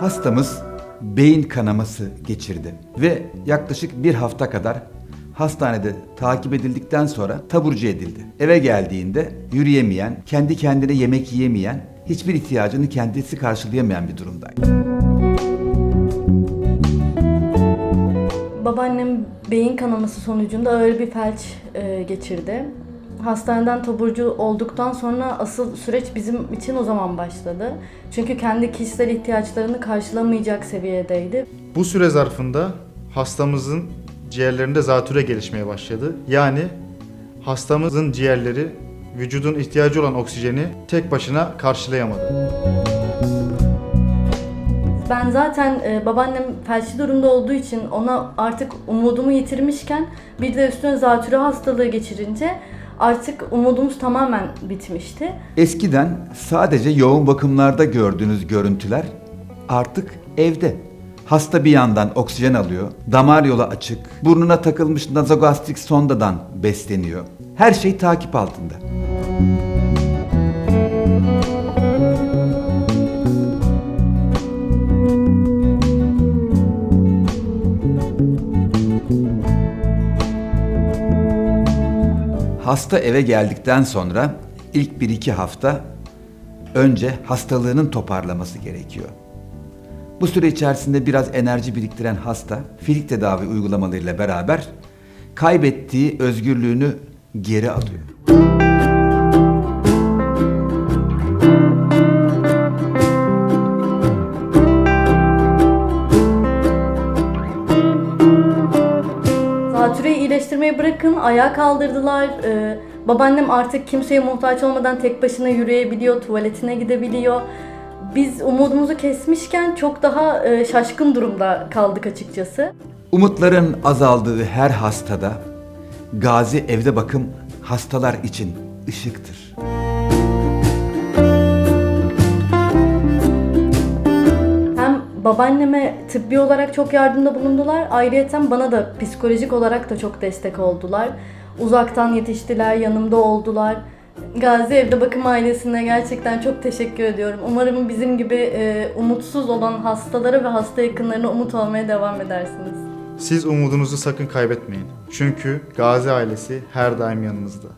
Hastamız beyin kanaması geçirdi ve yaklaşık bir hafta kadar hastanede takip edildikten sonra taburcu edildi. Eve geldiğinde yürüyemeyen, kendi kendine yemek yiyemeyen, hiçbir ihtiyacını kendisi karşılayamayan bir durumdaydı. Babaannem beyin kanaması sonucunda ağır bir felç e, geçirdi. Hastaneden taburcu olduktan sonra asıl süreç bizim için o zaman başladı. Çünkü kendi kişisel ihtiyaçlarını karşılamayacak seviyedeydi. Bu süre zarfında hastamızın ciğerlerinde zatüre gelişmeye başladı. Yani hastamızın ciğerleri vücudun ihtiyacı olan oksijeni tek başına karşılayamadı. Ben zaten e, babaannem felçli durumda olduğu için ona artık umudumu yitirmişken bir de üstüne zatürre hastalığı geçirince artık umudumuz tamamen bitmişti. Eskiden sadece yoğun bakımlarda gördüğünüz görüntüler artık evde. Hasta bir yandan oksijen alıyor, damar yolu açık, burnuna takılmış nazogastrik sondadan besleniyor. Her şey takip altında. Hasta eve geldikten sonra ilk 1-2 hafta önce hastalığının toparlaması gerekiyor. Bu süre içerisinde biraz enerji biriktiren hasta fizik tedavi uygulamalarıyla beraber kaybettiği özgürlüğünü geri alıyor. İyileştirmeyi bırakın, ayağa kaldırdılar. Ee, babaannem artık kimseye muhtaç olmadan tek başına yürüyebiliyor, tuvaletine gidebiliyor. Biz umudumuzu kesmişken çok daha e, şaşkın durumda kaldık açıkçası. Umutların azaldığı her hastada Gazi Evde Bakım hastalar için ışıktır. Babaanneme tıbbi olarak çok yardımda bulundular. Ayrıyeten bana da psikolojik olarak da çok destek oldular. Uzaktan yetiştiler, yanımda oldular. Gazi Evde Bakım ailesine gerçekten çok teşekkür ediyorum. Umarım bizim gibi e, umutsuz olan hastalara ve hasta yakınlarına umut olmaya devam edersiniz. Siz umudunuzu sakın kaybetmeyin. Çünkü Gazi ailesi her daim yanınızda.